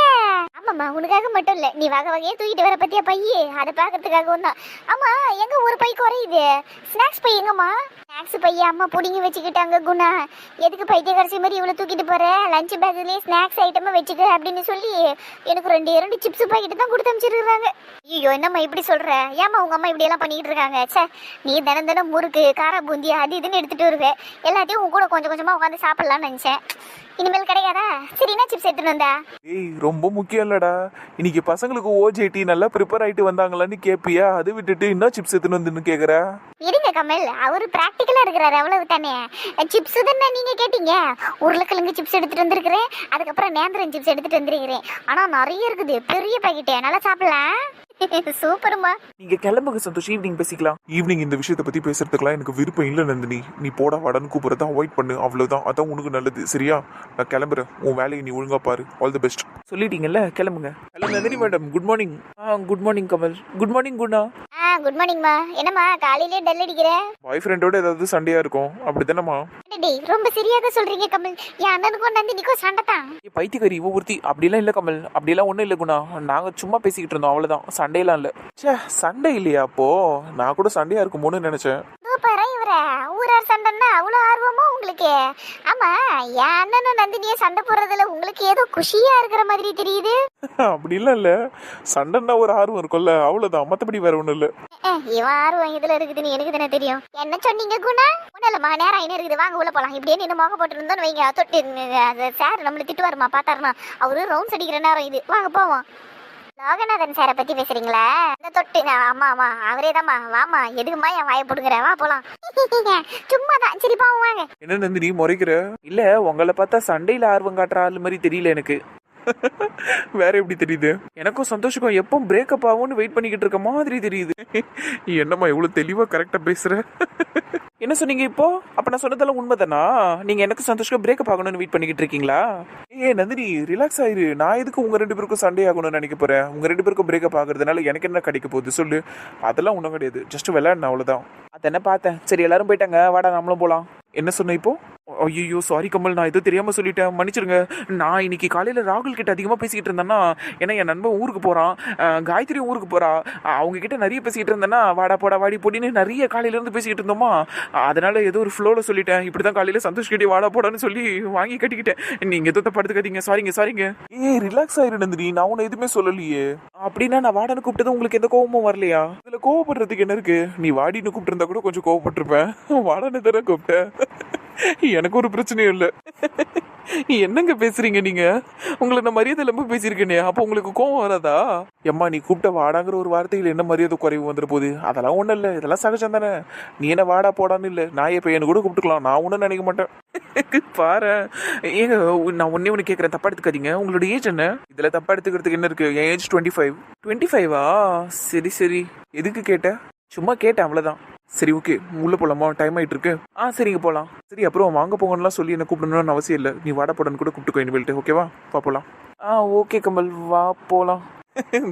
ஆமாம்மா உனக்காக மட்டும் இல்லை. நீ வகை வகையா தூக்கிட்டு வர பற்றியா பையே? அதை பார்க்கறதுக்காகவும் தான் ஆமா எங்கே ஒரு பை குறையுது? ஸ்நாக்ஸ் பை எங்கம்மா? ஸ்நாக்ஸ் பையன் அம்மா பிடிங்கி வச்சுக்கிட்டாங்க குணா. எதுக்கு பைத்திய கடைசி மாதிரி இவ்வளோ தூக்கிட்டு போற? லஞ்ச் பேக்லயே ஸ்நாக்ஸ் ஐட்டமாக வச்சுக்க அப்படின்னு சொல்லி எனக்கு ரெண்டு இரண்டு சிப்ஸ் பாக்கெட்டு தான் கொடுத்து அமைச்சிருக்காங்க ஐயோ என்னம்மா இப்படி சொல்கிற ஏம்மா உங்க அம்மா இப்படி எல்லாம் இருக்காங்க? ச்சே நீ தினம் தினம் முறுக்கு காரா பூந்தி அது இதுன்னு எடுத்துகிட்டு வருவேன் எல்லாத்தையும் உன் கூட கொஞ்சம் கொஞ்சமாக உட்காந்து சாப்பிட்லான்னு நினச்சேன். இனிமேல் கிடைக்காதா சரி என்ன சிப்ஸ் எடுத்துகிட்டு வந்தா? ஏய் ரொம்ப முக்கியம் இல்லைடா. இன்னைக்கு பசங்களுக்கு ஓஜேடி நல்லா ப்ரிப்பேர் ஆயிட்டு வந்தாங்களான்னு கேப்பியா? அதை விட்டுட்டு இன்னும் சிப்ஸ் எடுத்துன்னு வந்துன்னு கேக்குற? இருங்க கமல். அவர் பிராக்டிக்கலா இருக்கிறாரு அவ்வளவு தானே. சிப்ஸ் தானே நீங்க கேட்டீங்க? உருளைக்கிழங்கு சிப்ஸ் எடுத்துட்டு வந்திருக்கிறேன். அதுக்கப்புறம் நேந்திரன் சிப்ஸ் எடுத்துட்டு வந்திருக்கிறேன். ஆனா நிறைய இருக்குது. பெரிய பாக்கெட் என்னால சாப்பிடலாம் சூப்பர்மா. நீங்க கிளம்புங்க சந்தோஷ். ஈவினிங் பேசிக்கலாம். ஈவினிங் இந்த விஷயத்தை பத்தி பேசுறதுக்குலாம் எனக்கு விருப்பம் இல்லை நந்தினி. நீ போடா வாடான்னு கூப்பிடுறத அவாய்ட் பண்ணு. அவ்வளவுதான். அதான் உனக்கு நல்லது. சரியா? நான் கிளம்புறேன். உன் வேலையை நீ ஒழுங்கா பாரு. ஆல் தி பெஸ்ட் சொல்லிட்டீங்கல்ல? கிளம்புங்க. Hello Nandini madam good morning ah good morning Kamal. Good morning Guna. Ah good மார்னிங்மா என்னம்மா காலையிலே டல் அடிக்கிற? பாய் ஃப்ரெண்டோட ஏதாவது சண்டையா இருக்கும். அப்படிதானம்மா? டேய் ரொம்ப சரியாக சொல்றீங்க கமல். என் அண்ணனுக்கும் நந்தினிக்கும் சண்டை தான்? பைத்தியக்காரி இவ ஒருத்தி. அப்படிலாம் இல்லை கமல். அப்படிலாம் ஒன்றும் இல்லை குணா. நாங்கள் சும்மா பேசிக்கிட்டு இருந்தோம். அவ்வளோதான் சண்டையெல்லாம் இல்லை. ச்சே சண்டை இல்லையா அப்போ? நான் கூட சண்டையா இருக்குமோன்னு நினைச்சேன். ஊரார் சண்டைன்னா அவ்வளோ ஆர்வமா உங்களுக்கு? ஆமா என் அண்ணனும் நந்தினியும் சண்டை போடுறதுல உங்களுக்கு ஏதோ குஷியா இருக்கிற மாதிரி தெரியுது? அப்படிலாம் இல்ல. சண்டைன்னா ஒரு ஆர்வம் இருக்கும்ல. அவ்வளவுதான். மத்தபடி வேற ஒண்ணும் இல்ல. இவன் ஆர்வம் இதுல இருக்குதுன்னு எனக்கு தானே தெரியும். என்ன சொன்னீங்க குணா? நேரம் என்ன இருக்குது. வாங்க உள்ள போலாம். இப்படியே நின்று மோக போட்டுருந்தோன்னு வைங்க. தொட்டு சார் நம்மளை திட்டுவாருமா பார்த்தாருமா அவரு ரவுண்ட்ஸ் அடிக்கிற நேரம் இது. வாங்க போவோம். லோகநாதன் சாரை பத்தி பேசுறீங்களா? அந்த தொட்டு ஆமா ஆமா அவரே தாமா வாமா எதுக்குமா என் வாயை போடுங்கிற வா போலாம். சும்மா தான் சரி பாவம் வாங்க. என்ன நந்தினி முறைக்கிற? இல்ல உங்களை பார்த்தா சண்டையில ஆர்வம் காட்டுற ஆள் மாதிரி தெரியல எனக்கு. வேற எப்படி தெரியுது? எனக்கும் சந்தோஷக்கும் எப்போ பிரேக்கப் ஆகும்னு வெயிட் பண்ணிக்கிட்டு இருக்க மாதிரி தெரியுது. என்னம்மா இவ்வளவு தெளிவா கரெக்டா பேசுற? என்ன சொன்னீங்க இப்போ? அப்ப நான் சொன்னதெல்லாம் உண்மைதானா? நீங்க எனக்கு சந்தோஷம் பிரேக்கப் ஆகணும்னு வெயிட் பண்ணிக்கிட்டு இருக்கீங்களா? ஏ நந்தினி ரிலாக்ஸ் ஆயிரு. நான் எதுக்கு உங்க ரெண்டு பேருக்கும் சண்டே ஆகணும்னு நினைக்க போறேன்? உங்க ரெண்டு பேருக்கும் பிரேக்கப் ஆகுறதுனால எனக்கு என்ன கிடைக்க போகுது? சொல்லு. அதெல்லாம் ஒன்றும் கிடையாது. ஜஸ்ட் விளையாடின அவ்வளவுதான். அதென்ன பார்த்தேன். சரி எல்லாரும் போயிட்டாங்க. வாடா நம்மளும் போலாம். என்ன சொன்ன இப்போ? ஐயோ சாரி கமல் நான் ஏதோ தெரியாம சொல்லிட்டேன். மன்னிச்சிருங்க நான் இன்னைக்கு காலையில ராகுல் கிட்ட அதிகமா பேசிக்கிட்டு இருந்தேன்னா ஏன்னா என் நண்பன் ஊருக்கு போறான். அஹ் காயத்ரி ஊருக்கு அஹ் அவங்க கிட்ட நிறைய பேசிக்கிட்டு இருந்தேன்னா வாடா போடா வாடி போடின்னு நிறைய காலையில இருந்து பேசிக்கிட்டு இருந்தோமா? அதனால ஏதோ ஒரு ஃப்ளோல சொல்லிட்டேன். இப்படிதான் காலையில சந்தோஷ் கிட்டே வாடா போடான்னு சொல்லி வாங்கி கட்டிக்கிட்டேன். நீங்க எதோ படுத்துக்காதீங்க சாரிங்க சாரிங்க ஏ ரிலாக்ஸ் ஆயிரு நந்தினி. நான் உன்னை எதுவுமே சொல்லலையே. அப்படின்னா நான் வாடான்னு கூப்பிட்டது உங்களுக்கு எந்த கோவமும் வரலையா? இதுல கோவப்படுறதுக்கு என்ன இருக்கு? நீ வாடின்னு கூப்பிட்டு இருந்தா கூட கொஞ்சம் கோவப்பட்டிருப்பேன். வாடன்னு தானே கூப்பிட்டேன். எனக்கு ஒரு பிரச்சனையும் இல்லை. என்னங்க பேசுறீங்க நீங்க? உங்களை நான் மரியாதை இல்லாம பேசியிருக்கேனே அப்போ உங்களுக்கு கோவம் வராதா? எம்மா நீ கூப்பிட்ட வாடாங்கிற ஒரு வார்த்தையில் என்ன மரியாதை குறைவு வந்துட போகுது? அதெல்லாம் ஒன்றும் இல்லை இதெல்லாம் சகஜம் தானே. நீ என்ன வாடா போடான்னு இல்லை நான் இப்போ என்ன கூட கூப்பிட்டுக்கலாம் நான் ஒன்றும் நினைக்க மாட்டேன். பாரு ஏங்க நான் ஒன்னே ஒன்று கேட்குறேன் தப்பா எடுத்துக்காதீங்க. உங்களோட ஏஜ் என்ன? இதில் தப்பா எடுத்துக்கிறதுக்கு என்ன இருக்கு? என் ஏஜ் டுவெண்ட்டி ஃபைவ் டுவெண்ட்டி ஃபைவா சரி சரி. எதுக்கு கேட்ட? சும்மா கேட்டேன் அவ்வளோதான் சரி ஓகே உள்ள போலாமா? டைம் ஆயிட்டு இருக்கு ஆ சரிங்க போகலாம் சரி அப்புறம் வாங்க போங்கலாம் சொல்லி என்ன கூப்பிடணும்னு அவசியம் இல்லை. நீ வாடா போடான்னு கூட கூப்பிட்டுக்கோ இனிமேல்ட்டு ஓகேவா வா? போலாம். Ah okay Kamal. வா போகலாம்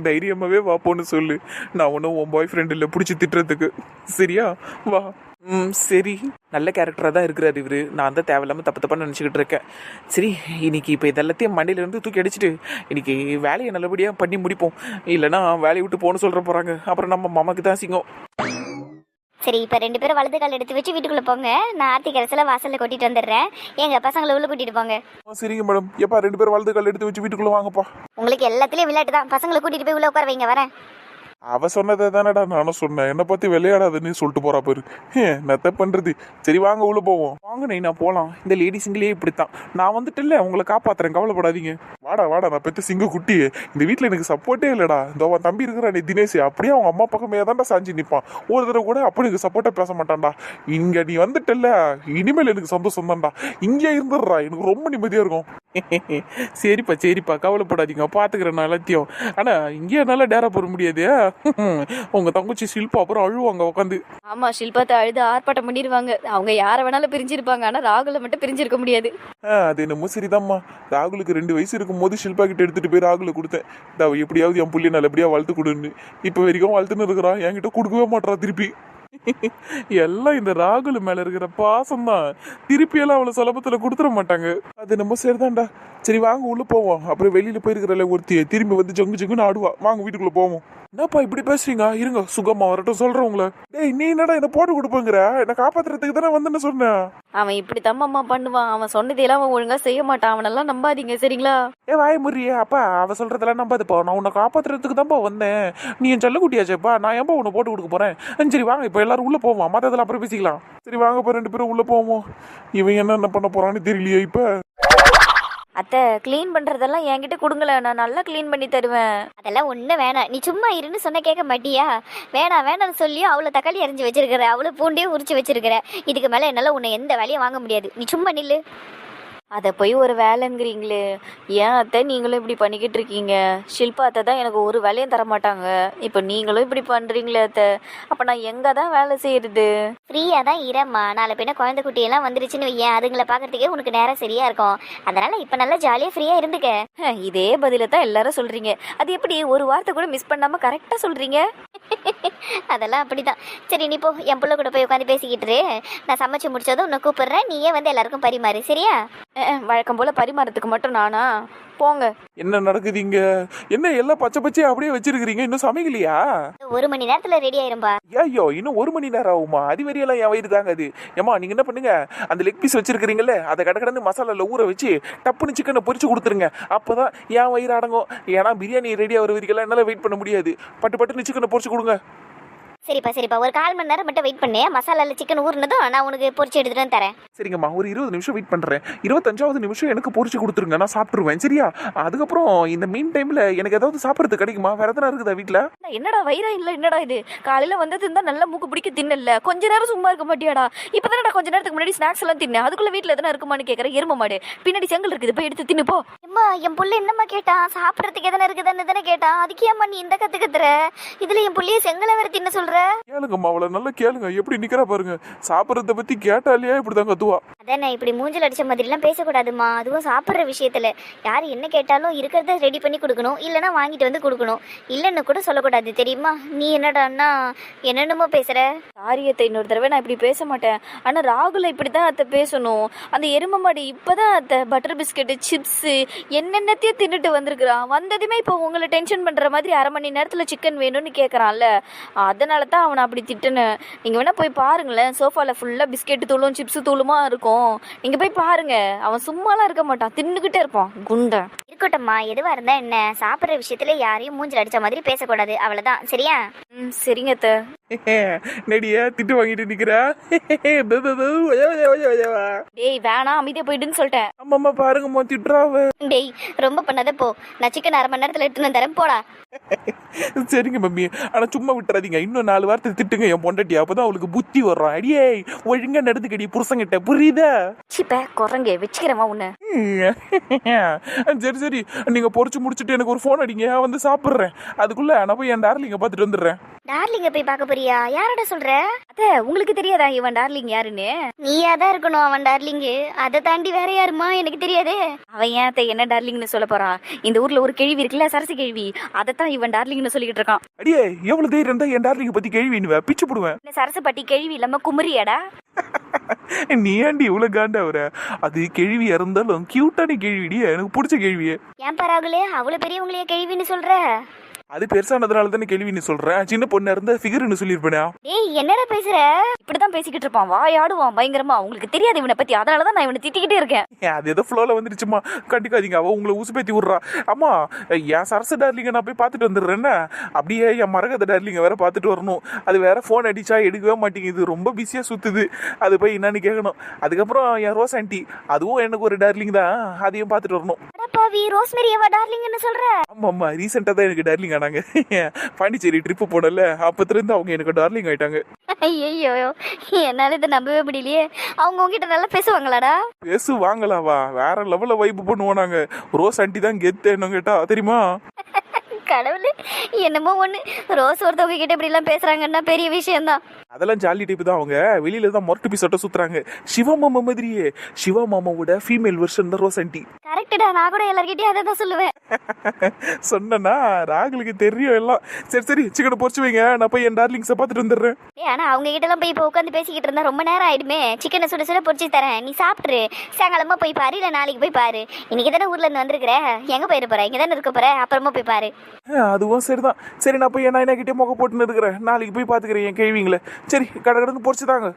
தைரியமாவே வா போன்னு சொல்லு. நான் ஒன்றும் உன் பாய் ஃப்ரெண்ட் இல்லை பிடிச்சி திட்டுறதுக்கு. சரியா? வா. ம் சரி. நல்ல கேரக்டராக தான் இருக்கிறாரு இவரு. நான் தான் தேவையில்லாமல் தப்பு தப்பாக நினச்சிக்கிட்டு இருக்கேன். சரி இன்னைக்கு இப்போ இதெல்லாத்தையும் மண்டையிலேருந்து தூக்கி அடிச்சிட்டு இன்னைக்கு வேலையை நல்லபடியாக பண்ணி முடிப்போம். இல்லைன்னா வேலையை விட்டு போன்னு சொல்கிற போகிறாங்க அப்புறம் நம்ம மாமாக்கு தான் சிங்கம் சரி இப்போ ரெண்டு பேரும் வலது கால் எடுத்து வச்சு வீட்டுக்குள்ள போங்க. நான் ஆர்த்தி கரைசல வாசல்ல கொட்டிட்டு வந்துடுறேன். எங்க பசங்களை உள்ள கூட்டிட்டு போங்க. சரிங்க மேடம். எப்பா ரெண்டு பேரும் வலது கால் எடுத்து வச்சு வீட்டுக்குள்ள வாங்கப்பா. உங்களுக்கு எல்லாத்துலயும் விளையாட்டு தான். பசங்களை கூட்டிட்டு போய் உள்ள உட்கார வைங்க வரேன். அவ சொன்னதை தானடா நானும் சொன்னேன். என்னை பத்தி விளையாடாதுன்னு சொல்லிட்டு போறா பாரு. நத்த பண்றது. சரி வாங்க உள்ள போவோம். வாங்க நீ நான் போகலாம் இந்த லேடிஸுங்களே இப்படித்தான். நான் வந்துட்டு இல்லை உங்களை காப்பாத்துறேன். கவலைப்படாதீங்க. வாடா வாடா நான் பெற்ற சிங்க குட்டி இந்த வீட்டுல எனக்கு சப்போர்ட்டே இல்லடா. இந்த அவன் தம்பி இருக்கிறா நீ தினேஷ் அப்படியே அவங்க அம்மா பக்கமே தான்டா சாஞ்சி நிப்பான். ஒரு தடவை கூட அப்படி எனக்கு சப்போர்ட்டா பேச மாட்டான்டா. இங்க நீ வந்துட்டல்ல இனிமேல் எனக்கு சந்தோஷம் தான்டா. இங்கே இருந்துடுறா. எனக்கு ரொம்ப நிம்மதியா இருக்கும். சரிப்பா சரிப்பா. கவலைப்படாதீங்க. பாத்துக்கிறேன் நான் எல்லாத்தையும். ஆனா இங்கே என்னால் டேரா போட முடியாது. உங்க தங்கச்சி ஷில்பா அப்புறம் அழுவாங்க உட்காந்து ஆமா ஷில்பாத்தை அழுது ஆர்ப்பாட்டம் பண்ணிடுவாங்க. அவங்க யாரை வேணாலும் பிரிஞ்சிருப்பாங்க. ஆனா ராகுல மட்டும் பிரிஞ்சிருக்க முடியாது. அது என்னமோ சரிதாம்மா. ராகுலுக்கு ரெண்டு வயசு இருக்கும் போது ஷில்பா கிட்ட எடுத்துட்டு போய் ராகுல கொடுத்தேன். அவ எப்படியாவது என் புள்ளிய நல்லபடியா வளர்த்து கொடுன்னு. இப்போ வரைக்கும் வளர்த்துன்னு இருக்கிறான் என்கிட்ட கொடுக்கவே மாட்றா திருப்பி. எல்லாம் இந்த ராகுல் மேல இருக்கிற பாசம் தான் திருப்பி எல்லாம் அவ்வளவு சுலபத்துல கொடுத்துட மாட்டாங்க. அது நம்ம சரிதான்டா. சரி வாங்க உள்ள போவோம். அப்புறம் வெளியில போயிருக்கிறல ஒருத்தி திரும்பி வந்து ஜங்கு ஜங்குன்னு ஆடுவா. வாங்க வீட்டுக்குள்ள போவோம். என்னப்பா இப்படி பேசுறீங்க? இருங்க சுகமா வரட்டும் சொல்றேன் உங்களை. டேய் நீ என்னடா என்ன போட்டு கொடுப்பேங்கிற? என்ன காப்பாத்துறதுக்கு தானே வந்தேன்னு சொன்னேன் அவன் இப்படி அம்மா பண்ணுவான். அவன் சொன்னதெல்லாம் அவன் ஒழுங்கா செய்ய மாட்டான். அவனெல்லாம் நம்பாதீங்க சரிங்களா? ஏ வாய முறியே. அப்பா அவ சொல்றதெல்லாம் நம்பாதுப்பா. நான் உன்னை காப்பாத்துறதுக்கு தான்ப்பா வந்தேன். நீ என் செல்லக்குட்டியாச்சேப்பா. நான் ஏன்பா உன்னை போட்டு கொடுக்க போறேன்? சரி வாங்க. இப்போ எல்லாரும் உள்ள போவோம். மற்றதெல்லாம் அப்புறம் பேசிக்கலாம். சரி வாங்கப்பா ரெண்டு பேரும் உள்ள போவோம். இவன் என்ன என்ன பண்ண போறான்னு தெரியலையே இப்ப. அத்தை க்ளீன் பண்றதெல்லாம் என்கிட்ட கொடுங்களேன். நான் நல்லா க்ளீன் பண்ணி தருவேன். அதெல்லாம் ஒன்றும் வேணாம். நீ சும்மா இருன்னு சொன்ன கேட்க மாட்டியா? வேணாம் வேணாம்னு சொல்லி அவ்வளோ தக்காளி அரிஞ்சு வச்சிருக்கிற அவ்வளோ பூண்டையும் உரிச்சு வச்சிருக்கிற. இதுக்கு மேலே என்னால் உன்னை எந்த வேலையும் வாங்க முடியாது. நீ சும்மா நில்லு. அதை போய் ஒரு வேலைங்கிறீங்களே. ஏன் அத்தை நீங்களும் இப்படி பண்ணிக்கிட்டு இருக்கீங்க? ஷில்பா அத்தை தான் எனக்கு ஒரு வேலையும் தர மாட்டாங்க இப்போ நீங்களும் இப்படி பண்றீங்களே அத்தை. அப்போ நான் எங்கே தான் வேலை செய்யறது? ஃப்ரீயாக தான் இரம்மா. நாளை பின்ன குழந்தை குட்டியெல்லாம் வந்துருச்சுன்னு வையேன். அதுங்களை பார்க்கறதுக்கே உனக்கு நேரம் சரியா இருக்கும். அதனால இப்போ நல்லா ஜாலியாக ஃப்ரீயாக இருந்துக்க. இதே பதில தான் எல்லாரும் சொல்றீங்க. அது எப்படி ஒரு வார்த்தை கூட மிஸ் பண்ணாம கரெக்டா சொல்றீங்க? அதெல்லாம் அப்படிதான். சரி நீ போ. என் புள்ள கூட போய் உட்காந்து பேசிக்கிட்டு. நான் சமைச்சு முடிச்சதும் உன்னை கூப்பிடுறேன். நீயே வந்து எல்லாருக்கும் பரிமாறு. சரியா? வழக்கம் போல பரிமாறத்துக்கு மட்டும் நானா? போங்க. என்ன நடக்குது இங்க என்ன எல்லாம் பச்சை பச்சையா அப்படியே வச்சிருக்கிறீங்க? இன்னும் சமைக்கலையா? ஒரு மணி நேரத்தில் ரெடி ஆயிரும்பா. ஐயோ இன்னும் ஒரு மணி நேரம் ஆகுமா? அது வரையெல்லாம் என் வயிறு தாங்க அது. ஏமா நீங்க என்ன பண்ணுங்க? அந்த லெக் பீஸ் வச்சிருக்கிறீங்கல்ல அதை கடை கடந்து மசாலால ஊற வச்சு டப்புன்னு சிக்கனை பொரிச்சு கொடுத்துருங்க. அப்பதான் என் வயிறு அடங்கும். ஏன்னா பிரியாணி ரெடி ஆகிற வரைக்கும் என்னால வெயிட் பண்ண முடியாது. பட்டு பட்டுன்னு சிக்கனை பொரிச்சு கொடுங்க. சரிப்பா சரிப்பா. ஒரு கால் மணி நேரம் மட்டும் வெயிட் பண்ணு. மசாலால சிக்கன் ஊறினதும் நான் உனக்கு பொரிச்சு எடுத்துட்டு வந்து தரேன். சரிங்கம்மா ஒரு இருபது நிமிஷம் வெயிட் பண்றேன். இருபத்தஞ்சாவது நிமிஷம் எனக்கு பொரிச்சு கொடுத்துருங்க. நான் சாப்பிட்டுருவேன். சரியா? அதுக்கப்புறம் இந்த மீன் டைம்ல எனக்கு ஏதாவது சாப்பிட்றது கிடைக்குமா? வேற எதனா இருக்குதா வீட்ல? அண்ணா, என்னடா வயிறா இல்ல? என்னடா இது? காலையில வந்தது இருந்தா நல்லா மூக்கு பிடிக்க தின்னல. கொஞ்ச நேரம் சும்மா இருக்க மாட்டியாடா? இப்பதானடா கொஞ்ச நேரத்துக்கு முன்னாடி ஸ்நாக்ஸ் எல்லாம் தின்னேன். அதுக்குள்ள வீட்ல எதனா இருக்குமான்னு கேக்குற எரும மாடு. பின்னாடி செங்கல் இருக்குது. போய் எடுத்து தின்னு போ. அம்மா என் புள்ள என்னம்மா கேட்டான் சாப்பிட்றதுக்கு எதனா இருக்குதான்னு தானே கேட்டான் அதுக்கு ஏம்மா நீ இந்த கத்து கத்துற? இதுல என் புள்ளைய செங்கலை வேற தின்ன சொல்ற கேளுங்கம்மா அவளை நல்லா கேளுங்க. எப்படி நிக்கிறா பாருங்க. சாப்பிட்றத பத்தி கேட்டாலே இப்படிதான் கத்துவா அதானே இப்படி மூஞ்சில் அடிச்ச மாதிரிலாம் பேசக்கூடாதுமா அதுவும் சாப்பிட்ற விஷயத்துல. யார் என்ன கேட்டாலும் இருக்கிறத ரெடி பண்ணி கொடுக்கணும். இல்லைன்னா வாங்கிட்டு வந்து கொடுக்கணும். இல்லைன்னு கூட சொல்லக்கூடாது தெரியுமா? நீ என்னடான்னா என்னென்னமோ பேசுற. காரியத்தை இன்னொரு தடவை நான் இப்படி பேச மாட்டேன். ஆனா ராகுல இப்படிதான் அத்தை பேசணும். அந்த எரும மாடு இப்பதான் அத்தை பட்டர் பிஸ்கெட்டு சிப்ஸ் என்னென்னத்தையும் தின்னுட்டு வந்திருக்கிறான். வந்ததுமே இப்போ உங்களை டென்ஷன் பண்ற மாதிரி அரை மணி நேரத்துல சிக்கன் வேணும்னு கேக்குறான்ல. அதனால தான் அவனை அப்படி திட்டுனேன் நீங்க வேணா போய் பாருங்களேன். சோஃபால ஃபுல்லா பிஸ்கெட்டு தூளும் சிப்ஸ் தூளுமா இருக்கும். நீங்க போய் பாருங்க. அவன் சும்மாலாம் இருக்க மாட்டான். தின்னுக்கிட்டே இருப்பான். குண்டன் இருக்கட்டும்மா. எதுவா இருந்தா என்ன? சாப்பிட்ற விஷயத்துல யாரையும் மூஞ்சில் அடிச்ச மாதிரி பேசக்கூடாது. அவ்வளவுதான். சரியா? ம் சரிங்க அத்தை. நெடியா திட்டு வாங்கிட்டு நிக்கிறா? டேய் வேணாம் அமைதியா போயிடுன்னு சொல்லிட்டேன். அம்மா பாருங்கம்மா திட்டுறாவ டேய் ரொம்ப பண்ணாத போ. நான் சிக்கன் அரை மணி நேரத்துல வந்து தரேன் போடா. சரிங்க மம்மி. ஆனா சும்மா விட்டுறாதீங்க. இன்னும் நாலு வார்த்தை திட்டுங்க என் பொண்டாட்டி. அப்பதான் அவளுக்கு புத்தி வர்றான் அடியே ஒழுங்கா நடந்துக்கடி புருஷங்கிட்ட. புரியுதா? சிப்ப குரங்க வச்சுக்கிறவா உன்னை. சரி சரி. நீங்க பொரிச்சு முடிச்சுட்டு எனக்கு ஒரு ஃபோன் அடிங்க. வந்து சாப்பிடுறேன். அதுக்குள்ள நான் போய் என் டார்லிங்க பார்த்துட்டு வந்துடுறேன். டார்லிங்க போய் பார்க்க போறியா? யாரோட சொல்ற? அத்தை உங்களுக்கு தெரியாதா இவன் டார்லிங் யாருன்னு? நீயா தான் இருக்கணும் அவன் டார்லிங்கு அதை தாண்டி வேற யாருமா? எனக்கு தெரியாதே. அவன் ஏன் அத்தை என்ன டார்லிங்னு சொல்ல போறான் இந்த ஊர்ல ஒரு கேள்வி இருக்குல்ல சரசு கேள்வி. அதைத்தான் இவன் டார்லிங்னு சொல்லிக்கிட்டு இருக்கான். அடியே எவ்வளவு தைரியம் இருந்தா என் டார்லிங்க பத்தி கேள்வி பிச்சு போடுவேன். சரசு பட்டி கேள்வி இல்லாம குமரியாடா நீ ஏன்டி இவ்வளவு காண்டாவற? அது கேள்வி இருந்தாலும் கியூட்டான கேள்விடியே எனக்கு பிடிச்ச கேள்வியே. ஏன் பராகுலே அவ்வளவு பெரியவங்களையே கேள்வின்னு சொல்ற. அது பெருசானதுனால தானே கேள்வின்னு சொல்றேன் சின்ன பொண்ணா இருந்தா ஃபிகர்னு சொல்லியிருப்பேனா? டேய் என்னடா பேசுற? இப்படிதான் பேசிக்கிட்டு இருப்பான். வாயாடுவான் பயங்கரமா. உங்களுக்கு தெரியாது இவனை பத்தி. அதனாலதான் நான் இவனை திட்டிக்கிட்டே இருக்கேன். அது ஏதோ ஃப்ளோல வந்துருச்சுமா கண்டிக்காதீங்க. அவ உங்களை உசுப்பேத்தி விடுறா. அம்மா என் சரசு டார்லிங்க நான் போய் பார்த்துட்டு வந்துடுறேன்னா அப்படியே என் மரகத டார்லிங்க வேற பார்த்துட்டு வரணும். அது வேற ஃபோன் அடிச்சா எடுக்கவே மாட்டேங்குது. ரொம்ப பிஸியா சுத்துது. அது போய் என்னன்னு கேட்கணும் அதுக்கப்புறம் என் ரோஸ் ஆண்டி அதுவும் எனக்கு ஒரு டார்லிங் தான். அதையும் பார்த்துட்டு வரணும். அடப்பாவி ரோஸ்மெரி அவ டார்லிங்னு சொல்ற? ஆமா ஆமா ரீசெண்டா தான் எனக்கு டார்லிங் ஆனாங்க. பாண்டிச்சேரி ட்ரிப்பு போனல அப்பத்துல இருந்து அவங்க எனக்கு டார்லிங் ஆயிட்டாங்க. ஐயோ என்னால இதை நம்பவே முடியலையே. அவங்க உங்ககிட்ட நல்லா பேசுவாங்களாடா? பேசு வாங்கலாவா வேற லெவல்ல வைப் பண்ணுவோம் நாங்க. ரோஸ் ஆண்டி தான் கெத்து என்ன கேட்டா தெரியுமா? கடவுளே என்னமோ ஒன்று ரோஸ் ஒருத்தவங்க கிட்ட இப்படிலாம் பேசுகிறாங்கன்னா பெரிய விஷயம்தான். அதெல்லாம் ஜாலி டைப் தான் அவங்க. வெளியில தான் மொரட்டு பீஸோட்ட சுத்துறாங்க. சிவா மாமா மாதிரியே. சிவா மாமாவோட ஃபீமேல் வெர்ஷன் தான் ரோஸ் ஆண்டி கரெக்டுடா நான் கூட எல்லார்கிட்டயும் அதை தான் சொல்லுவேன். சொன்னனா ராகுலுக்கு தெரியும் எல்லாம். சரி சரி சிக்கனை பொறிச்சு வைங்க. நான் போய் என் டார்லிங்ஸை பார்த்துட்டு வந்துடுறேன். ஏ ஆனால் அவங்க கிட்டலாம் போய் இப்போ உட்காந்து பேசிக்கிட்டு இருந்தா ரொம்ப நேரம் ஆயிடுமே. சிக்கனை சுட சுட பொரிச்சு தரேன். நீ சாப்பிட்ரு சாயங்காலமா போய் பாரு இல்லை நாளைக்கு போய் பாரு. இன்னைக்கு தானே ஊர்ல இருந்து வந்திருக்கிற? எங்கே போயிட போற? இங்கே தானே இருக்க போற? அப்புறமா போய் பாரு. அதுவும் சரிதான். சரி நான் போய் என்ன கிட்டே முக போட்டுன்னு இருக்கிறேன் நாளைக்கு போய் பார்த்துக்கிறேன் என் கேள்விங்கள. சரி கடை கடந்து பொறிச்சு தாங்க.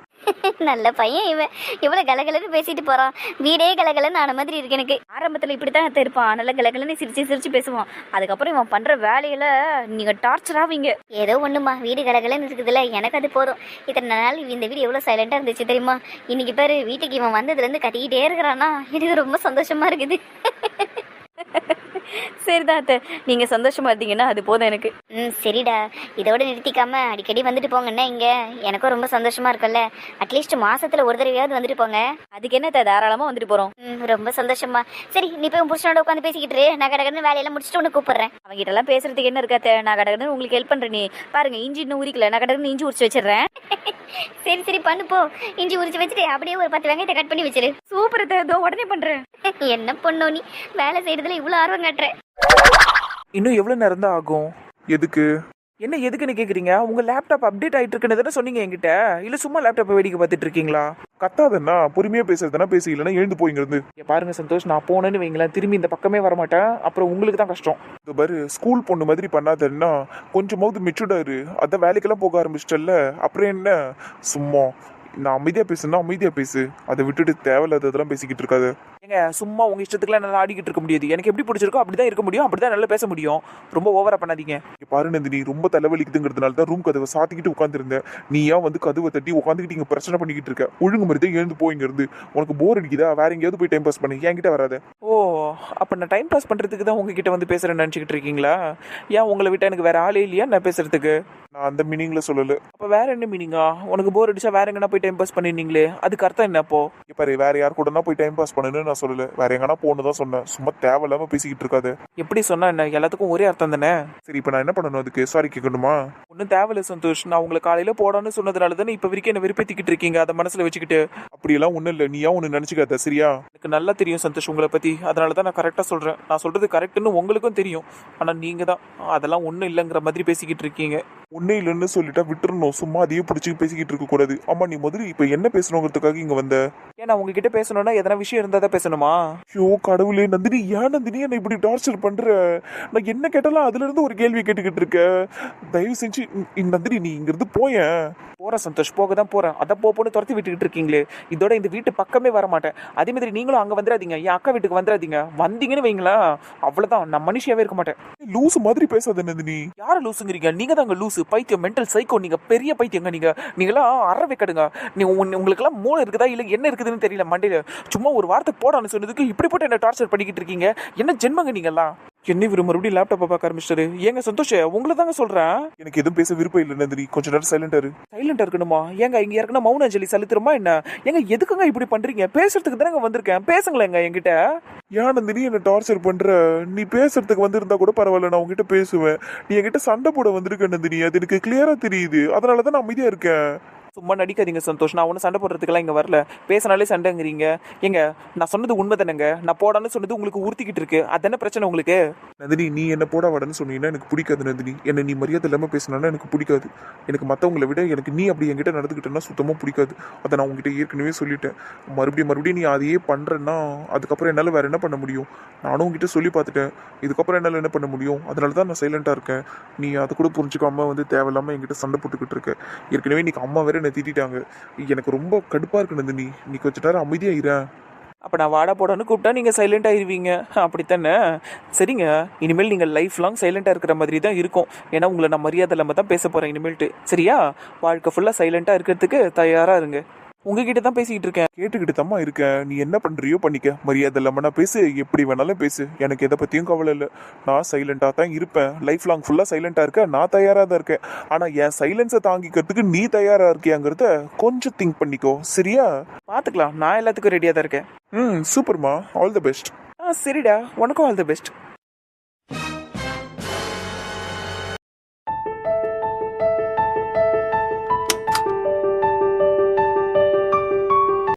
நல்ல பையன் இவன் இவ்வளோ கலகலன்னு பேசிட்டு போறான். வீடே கலகலன்னு ஆன மாதிரி இருக்கு எனக்கு. ஆரம்பத்தில் இப்படி தான் இருப்பான் நல்ல கலகலன்னு சிரிச்சு சிரிச்சு பேசுவான். அதுக்கப்புறம் இவன் பண்ற வேலையில நீங்க டார்ச்சர் ஆவீங்க. ஏதோ ஒண்ணுமா வீடு கலகலன்னு இருக்குதுல்ல. எனக்கு அது போதும். இத்தனை நாள் இந்த வீடு எவ்வளவு சைலண்டா இருந்துச்சு தெரியுமா? இன்னைக்கு பேர் வீட்டுக்கு இவன் வந்ததுல இருந்து கட்டிக்கிட்டே இருக்கிறானா? எனக்கு ரொம்ப சந்தோஷமா இருக்குது. சரிதான் அத்தை. நீங்க சந்தோஷமா இருந்தீங்கன்னா அது போதும் எனக்கு. ம் சரிடா. இதோட நிறுத்திக்காம அடிக்கடி வந்துட்டு போங்கன்னா இங்க. எனக்கும் ரொம்ப சந்தோஷமா இருக்கும்ல. அட்லீஸ்ட் மாசத்துல ஒரு தடவையாவது வந்துட்டு போங்க. அதுக்கு என்ன அத்தை, தாராளமா வந்துட்டு போறோம். ம் ரொம்ப சந்தோஷமா. சரி நீ போய் உன் புருஷனோட உட்காந்து பேசிக்கிட்டு இரு. நான் கடகடன்னு வேலையெல்லாம் முடிச்சுட்டு உனக்கு கூப்பிடுறேன். அவங்ககிட்ட எல்லாம் பேசுறதுக்கு என்ன இருக்காத்த நான் கடகடன்னு உங்களுக்கு ஹெல்ப் பண்றேன். நீ பாருங்க இஞ்சி இன்னும் உரிக்கல. நான் கடகடன்னு இஞ்சி உரிச்சு வச்சிடுறேன். சரி சரி பண்ணு போ. இஞ்சி உரிச்சு வச்சுட்டு அப்படியே ஒரு பத்து வெங்காயத்தை கட் பண்ணி வச்சிரு. சூப்பர் இதோ உடனே பண்றேன். என்ன பண்ணோ நீ? வேலை செய்யறதுல இவ்வளவு ஆர்வம் காட்டுற. இன்னும் எவ்வளோ நேரம் தான் ஆகும்? எதுக்கு? என்ன எதுக்குன்னு கேக்குறீங்க? உங்க லேப்டாப் அப்டேட் ஆயிட்டு இருக்குன்னு தானே சொன்னீங்க என்கிட்ட. இல்ல சும்மா லேப்டாப்பை வேடிக்கை பார்த்துட்டு இருக்கீங்களா கத்தாதண்ணா பொறுமையா பேசுறதுனா பேசி இல்லைன்னா எழுந்து போயிங்கிறது பாருங்க சந்தோஷ் நான் போனேன்னு வைங்களேன் திரும்பி இந்த பக்கமே வர மாட்டேன் அப்புறம் உங்களுக்கு தான் கஷ்டம். இந்த பாரு ஸ்கூல் பொண்ணு மாதிரி பண்ணாதன்னா கொஞ்சமாவது மெச்சூர்டா இரு அதான் வேலைக்கெல்லாம் போக ஆரம்பிச்சிட்டல்ல. அப்புறம் என்ன? சும்மா. நான் அமைதியா பேசுனா அமைதியா பேசு. அதை விட்டுட்டு தேவையில்லாததெல்லாம் பேசிக்கிட்டு இருக்காது. ஏங்க சும்மா உங்க இஷ்டத்துக்குலாம் நல்லா ஆடிக்கிட்டு இருக்க முடியாது. எனக்கு எப்படி பிடிச்சிருக்கோ அப்படிதான் இருக்க முடியும். அப்படிதான் நல்லா பேச முடியும். ரொம்ப ஓவரா பண்ணாதீங்க. இங்க பாரு நந்தினி ரொம்ப தலைவலிக்குதுங்கிறதுனால தான் ரூம் கதவை சாத்திக்கிட்டு உட்காந்துருந்தேன் நீயா வந்து கதவை தட்டி உட்காந்துக்கிட்டு இங்க பிரச்சனை பண்ணிக்கிட்டு இருக்க? ஒழுங்கு தான் எழுந்து போய் இருந்து உனக்கு போர் அடிக்குதா? வேற எங்கேயாவது போய் டைம் பாஸ் பண்ணு. என்கிட்ட வராத. ஓ அப்ப நான் டைம் பாஸ் பண்றதுக்கு தான் உங்ககிட்ட வந்து பேசுறேன்னு நினைச்சுக்கிட்டு இருக்கீங்களா? ஏன் உங்களை விட்டா எனக்கு வேற ஆளே இல்லையா நான் பேசுறதுக்கு? நான் அந்த மீனிங்ல சொல்லல. அப்ப வேற என்ன மீனிங்கா உனக்கு போர் அடிச்சா வேற எங்கன்னா போய் டைம் பாஸ் பண்ணிருந்தீங்களே? அதுக்கு அர்த்தம் என்ன அப்போ? இங்க பாரு வேற யார் கூடனா போய் டைம் பாஸ் பண்ணுன்னு நான் சொல்லல. வேற எங்கன்னா போன்னு தான் சொன்னேன். சும்மா தேவையில்லாம பேசிக்கிட்டு இருக்காத. எப்படி சொன்னா என்ன? எல்லாத்துக்கும் ஒரே அர்த்தம் தானே? சரி இப்போ நான் என்ன பண்ணணும் அதுக்கு? சாரி கேட்கணுமா? ஒன்றும் தேவையில்ல சந்தோஷ். நான் உங்களை காலையில போடான்னு சொன்னதுனால தானே இப்ப வரைக்கும் என்ன விருப்பத்திக்கிட்டு இருக்கீங்க அதை மனசுல வச்சுக்கிட்டு. அப்படியெல்லாம் ஒண்ணும் இல்ல. நீயா ஒண்ணு நினைச்சுக்காத சரியா? எனக்கு நல்லா தெரியும் சந்தோஷ் உங்களை பத்தி. அதனால தான் நான் கரெக்டா சொல்றேன். நான் சொல்றது கரெக்ட்னு உங்களுக்கும் தெரியும். ஆனா நீங்க தான். அதெல்லாம் ஒன்றும் இல்லைங்கிற மாதிரி பேசிக்கிட்டு இருக்கீங்க. ஒன்னே இல்லைன்னு சொல்லிட்டா விட்டுறணும். சும்மா அதையே பிடிச்சி பேசிக்கிட்டு இருக்க கூடாது. ஆமா நீ முதல்ல இப்ப என்ன பேசணுங்கிறதுக்காக இங்க வந்த? ஏன்னா உங்ககிட்ட பேசணும்னா எதனா விஷயம் இருந்தா தான் பேசணுமா? ஐயோ கடவுளே நந்தினி ஏன் நந்தினி என்னை இப்படி டார்ச்சர் பண்ற? நான் என்ன கேட்டாலும் அதுல இருந்து ஒரு கேள்வி கேட்டுக்கிட்டு இருக்க. தயவு செஞ்சு நந்தினி நீ இங்கிருந்து போயேன். போறேன் சந்தோஷ். போக தான் போறேன். அதை போன்னு துரத்தி விட்டுக்கிட்டு இருக்கீங்களே. இதோட இந்த வீட்டு பக்கமே வர மாட்டேன். அதே மாதிரி நீங்களும் அங்க வந்துடாதீங்க. என் அக்கா வீட்டுக்கு வந்துடாதீங்க. வந்தீங்கன்னு வைங்களேன் அவ்வளவுதான். நான் மனுஷியாவே இருக்க மாட்டேன். லூசு மாதிரி பேசாத நந்தினி. யாரை லூசுங்கிறீங்க? நீங்க தாங்க லூசு. பைத்தியம் மென்டல் சைக்கோ நீங்க பெரிய பைத்தியங்க நீங்க. நீங்களாம் அற வைக்கடுங்க நீ உங்களுக்கு எல்லாம் மூளை இருக்குதா? இல்ல என்ன இருக்குதுன்னு தெரியல மண்டையில. சும்மா ஒரு வார்த்தை போடான்னு சொன்னதுக்கு இப்படி போட்டு என்ன டார்ச்சர் பண்ணிக்கிட்டு இருக்கீங்க? என்ன ஜென்மங்க நீங்கெல்லாம்? என்ன இவரு மறுபடியும் லேப்டாப்பை பார்க்க ஆரம்பிச்சிட்டாரு. ஏங்க சந்தோஷ் உங்களை தாங்க சொல்றேன். எனக்கு எதுவும் பேச விருப்பம் இல்லை நந்தினி. கொஞ்ச நேரம் சைலண்டா இரு. சைலண்டா இருக்கணுமா? ஏங்க இங்க இருக்கணும் மௌன அஞ்சலி செலுத்துறோமா என்ன? ஏங்க எதுக்குங்க இப்படி பண்றீங்க? பேசுறதுக்கு தானங்க வந்திருக்கேன். பேசுங்களேங்க என்கிட்ட. ஏன் நந்தினி என்ன டார்ச்சர் பண்ற? நீ பேசுறதுக்கு வந்திருந்தா கூட பரவாயில்ல நான் உங்ககிட்ட பேசுவேன். நீ என்கிட்ட சண்டை போட வந்திருக்க நந்தினி. அது எனக்கு கிளியரா தெரியுது. அதனால தான் நான் அமைதியா இருக்கேன். சும்மா நடிக்காதீங்க சந்தோஷ். நான் ஒன்றும் சண்டை போடுறதுக்கெல்லாம் இங்கே வரல. பேசினாலே சண்டைங்கிறீங்க. ஏங்க நான் சொன்னது உண்மை தானேங்க நான் போடான்னு சொன்னது உங்களுக்கு உறுத்திக்கிட்டு இருக்கு. அதானே பிரச்சனை உங்களுக்கு? நந்தினி நீ என்ன போட வாடன்னு சொன்னீங்கன்னா எனக்கு பிடிக்காது நந்தினி. என்னை நீ மரியாதை இல்லாமல் பேசினாலும் எனக்கு பிடிக்காது. எனக்கு மற்றவங்களை விட எனக்கு நீ அப்படி என்கிட்ட நடந்துக்கிட்டேன்னா சுத்தமாக பிடிக்காது. அதை நான் உங்ககிட்ட ஏற்கனவே சொல்லிட்டேன். மறுபடியும் மறுபடியும் நீ அதையே பண்ணுறேன்னா அதுக்கப்புறம் என்னால் வேறு என்ன பண்ண முடியும்? நானும் உங்ககிட்ட சொல்லி பார்த்துட்டேன். இதுக்கப்புறம் என்னால் என்ன பண்ண முடியும்? அதனால தான் நான் சைலண்ட்டாக இருக்கேன். நீ அதை கூட புரிஞ்சுக்காம வந்து தேவையில்லாமல் என்கிட்ட சண்டை போட்டுக்கிட்டு இருக்க. ஏற்கனவே இன்னைக்கு அம்மா வேற என்னை திட்டிட்டாங்க. எனக்கு ரொம்ப கடுப்பாக இருக்கு நந்தினி. நீ கொஞ்ச நேரம் அமைதியாக இரு. அப்போ நான் வாடா போடான்னு கூப்பிட்டா நீங்கள் சைலண்ட் ஆயிருவீங்க. அப்படித்தானே? சரிங்க. இனிமேல் நீங்கள் லைஃப் லாங் சைலண்ட்டாக இருக்கிற மாதிரி தான் இருக்கும். ஏன்னா உங்களை நான் மரியாதை இல்லாமல் தான் பேச போகிறேன் இனிமேல்ட்டு. சரியா? வாழ்க்கை ஃபுல்லாக சைலண்ட்டாக இருக்கிறதுக்கு தயாராக இருங்க. உங்ககிட்ட தான் பேசிக்கிட்டு இருக்கேன். கேட்டுக்கிட்டு தாம்மா இருக்கேன் நீ என்ன பண்றியோ பண்ணிக்க. மரியாதை இல்லாம நான் பேசு. எப்படி வேணாலும் பேசு. எனக்கு எதை பத்தியும் கவலை இல்லை. நான் சைலண்டா தான் இருப்பேன். லைஃப் லாங் ஃபுல்லா சைலண்டா இருக்க. நான் தயாரா தான் இருக்கேன். ஆனா என் சைலன்ஸை தாங்கிக்கிறதுக்கு நீ தயாரா இருக்கியாங்கிறத கொஞ்சம் திங்க் பண்ணிக்கோ. சரியா? பார்த்துக்கலாம் நான் எல்லாத்துக்கும் ரெடியாக தான் இருக்கேன். ம் சூப்பர்மா ஆல் தி பெஸ்ட் ஆ சரிடா. உனக்கும் ஆல் தி பெஸ்ட்